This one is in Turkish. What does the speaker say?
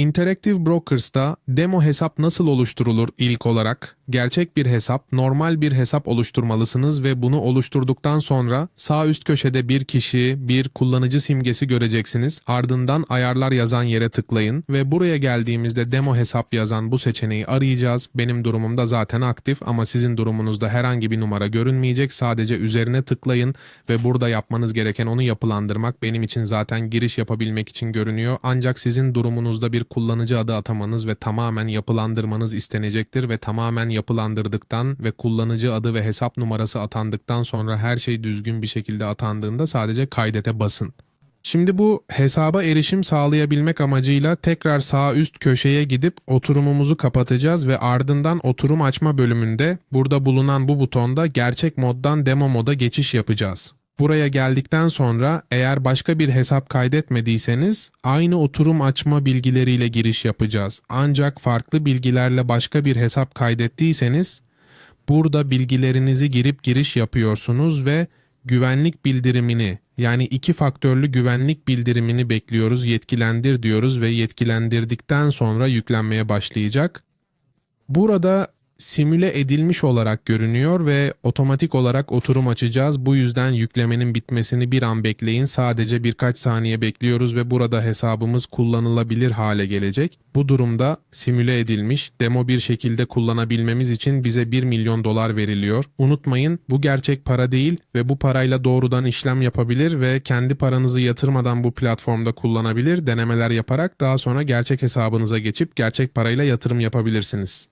Interactive Brokers'ta demo hesap nasıl oluşturulur ilk olarak? Gerçek bir hesap, normal bir hesap oluşturmalısınız ve bunu oluşturduktan sonra sağ üst köşede bir kişi, bir kullanıcı simgesi göreceksiniz. Ardından ayarlar yazan yere tıklayın ve buraya geldiğimizde demo hesap yazan bu seçeneği arayacağız. Benim durumumda zaten aktif ama sizin durumunuzda herhangi bir numara görünmeyecek. Sadece üzerine tıklayın ve burada yapmanız gereken onu yapılandırmak. Benim için zaten giriş yapabilmek için görünüyor. Ancak sizin durumunuzda bir kullanıcı adı atamanız ve tamamen yapılandırmanız istenecektir ve tamamen yapılandırdıktan ve kullanıcı adı ve hesap numarası atandıktan sonra her şey düzgün bir şekilde atandığında sadece kaydete basın. Şimdi bu hesaba erişim sağlayabilmek amacıyla tekrar sağ üst köşeye gidip oturumumuzu kapatacağız ve ardından oturum açma bölümünde burada bulunan bu butonda gerçek moddan demo moda geçiş yapacağız. Buraya geldikten sonra eğer başka bir hesap kaydetmediyseniz aynı oturum açma bilgileriyle giriş yapacağız. Ancak farklı bilgilerle başka bir hesap kaydettiyseniz burada bilgilerinizi girip giriş yapıyorsunuz ve güvenlik bildirimini yani iki faktörlü güvenlik bildirimini bekliyoruz, yetkilendir diyoruz ve yetkilendirdikten sonra yüklenmeye başlayacak. Burada simüle edilmiş olarak görünüyor ve otomatik olarak oturum açacağız. Bu yüzden yüklemenin bitmesini bir an bekleyin. Sadece birkaç saniye bekliyoruz ve burada hesabımız kullanılabilir hale gelecek. Bu durumda simüle edilmiş, demo bir şekilde kullanabilmemiz için bize 1 milyon dolar veriliyor. Unutmayın bu gerçek para değil ve bu parayla doğrudan işlem yapabilir ve kendi paranızı yatırmadan bu platformda kullanabilir, denemeler yaparak daha sonra gerçek hesabınıza geçip gerçek parayla yatırım yapabilirsiniz.